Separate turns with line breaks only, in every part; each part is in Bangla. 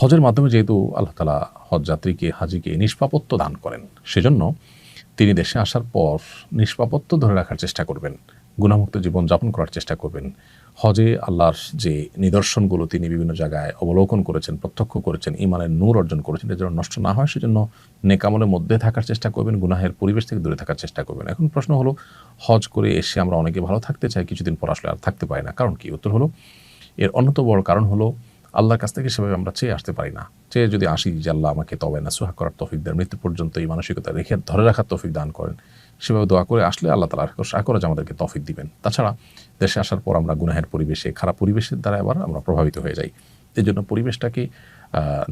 হজের মাধ্যমে যেহেতু আল্লাহ তালা হজ যাত্রীকে, হাজিকে নিষ্পাপত্য দান করেন, সেজন্য তিনি দেশে আসার পর নিষ্পাপত্য ধরে রাখার চেষ্টা করবেন গুণামুক্ত জীবন যাপন করার চেষ্টা করবেন। হজে আল্লাহর যে নিদর্শনগুলো তিনি বিভিন্ন জায়গায় অবলোকন করেছেন, প্রত্যক্ষ করেছেন ইমানের নূর অর্জন করেছেন যেন নষ্ট না হয়, সেজন্য নেকামলের মধ্যে থাকার চেষ্টা করবেন, গুনাহের পরিবেশ থেকে দূরে থাকার চেষ্টা করবেন। এখন প্রশ্ন হলো, হজ করে এসে আমরা অনেকে ভালো থাকতে চাই, কিছুদিন পর আসলে আর থাকতে পারি না। কারণ কি? উত্তর হলো, এর অন্যতম বড় কারণ হলো আল্লাহর কাছ থেকে সেভাবে আমরা চেয়ে আসতে পারি না। চেয়ে যদি আসি যে আল্লাহ আমাকে তবে না সুহা করার তফিক দেন, মৃত্যু পর্যন্ত এই মানসিকতা রেখে ধরে রাখার তফিক দান করেন, সেভাবে দোয়া করে আসলে আল্লাহ তালা আশা করে যে আমাদেরকে তফিক দিবেন। তাছাড়া দেশে আসার পর আমরা গুনাহের পরিবেশে, খারাপ পরিবেশের দ্বারা আবার আমরা প্রভাবিত হয়ে যাই। এই জন্য পরিবেশটাকে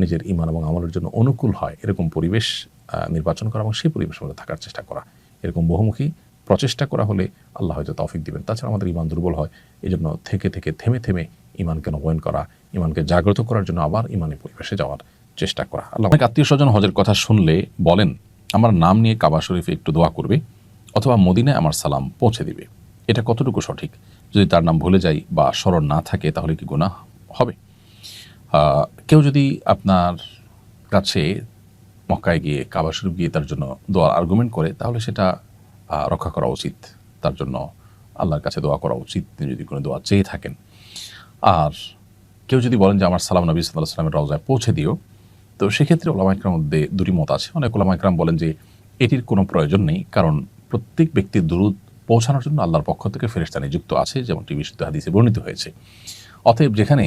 নিজের ইমান এবং আমলের জন্য অনুকূল হয়। এরকম পরিবেশ নির্বাচন করা এবং সেই পরিবেশের মধ্যে থাকার চেষ্টা করা। এরকম বহুমুখী প্রচেষ্টা করা হলে আল্লাহ হয়তো তৌফিক দিবেন। তাছাড়া আমাদের ইমান দুর্বল হয়। এই জন্য থেকে থেকে থেমে থেমে ইমানকে নবয়ন করা, ইমানকে জাগ্রত করার জন্য আবার ইমানের পরিবেশে যাওয়ার চেষ্টা করা। আল্লাহ অনেক আত্মীয় স্বজন হজের কথা শুনলে বলেন, আমার নাম নিয়ে কাবা শরীফে একটু দোয়া করবে অথবা মদিনায় আমার সালাম পৌঁছে দিবে। এটা কতটুকু সঠিক? যদি তার নাম ভুলে যাই বা স্মরণ না থাকে তাহলে কি গুনাহ হবে? কেউ যদি আপনার কাছে মক্কায় গিয়ে কাবা শরীফ গিয়ে তার জন্য দোয়ার আর্গুমেন্ট করে, তাহলে সেটা রক্ষা করা উচিত। তার জন্য আল্লাহর কাছে দোয়া করা উচিত। তিনি যদি কোনো দোয়া চেয়ে থাকেন আর কেউ যদি বলেন যে আমার সালাম নবী সাল্লাহ সাল্লামের রওজায় পৌঁছে দিও, তো সেক্ষেত্রে ওলামাইকরার মধ্যে দুটি মত আছে। অনেক ওলামাইকরাম বলেন যে এটির কোনো প্রয়োজন নেই, কারণ প্রত্যেক ব্যক্তির দূরত পৌঁছানোর জন্য আল্লাহর পক্ষ থেকে ফেরেস্তা নিযুক্ত আছে যেমনটি বিশুদ্ধ হাদিসে বর্ণিত হয়েছে। অতএব যেখানে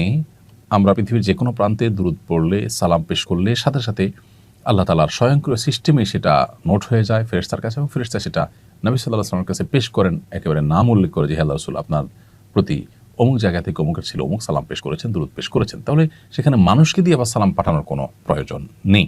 আমরা পৃথিবীর যে কোনো প্রান্তে দূরত পড়লে, সালাম পেশ করলে, সাথে সাথে আল্লাহ তালার স্বয়ংক্রিয় সিস্টেমে সেটা নোট হয়ে যায় ফেরেস্তার কাছে এবং ফেরেস্তা সেটা নবী সাল্লাহ আসলামের কাছে পেশ করেন, একেবারে নাম উল্লেখ করে যে আল্লাহ রসুল, আপনার প্রতি অমুক জায়গা থেকে অমুকের ছিল অমুক সালাম পেশ করেছেন দূরত পেশ করেছেন। তাহলে সেখানে মানুষকে দিয়ে আবার সালাম পাঠানোর কোনো প্রয়োজন নেই।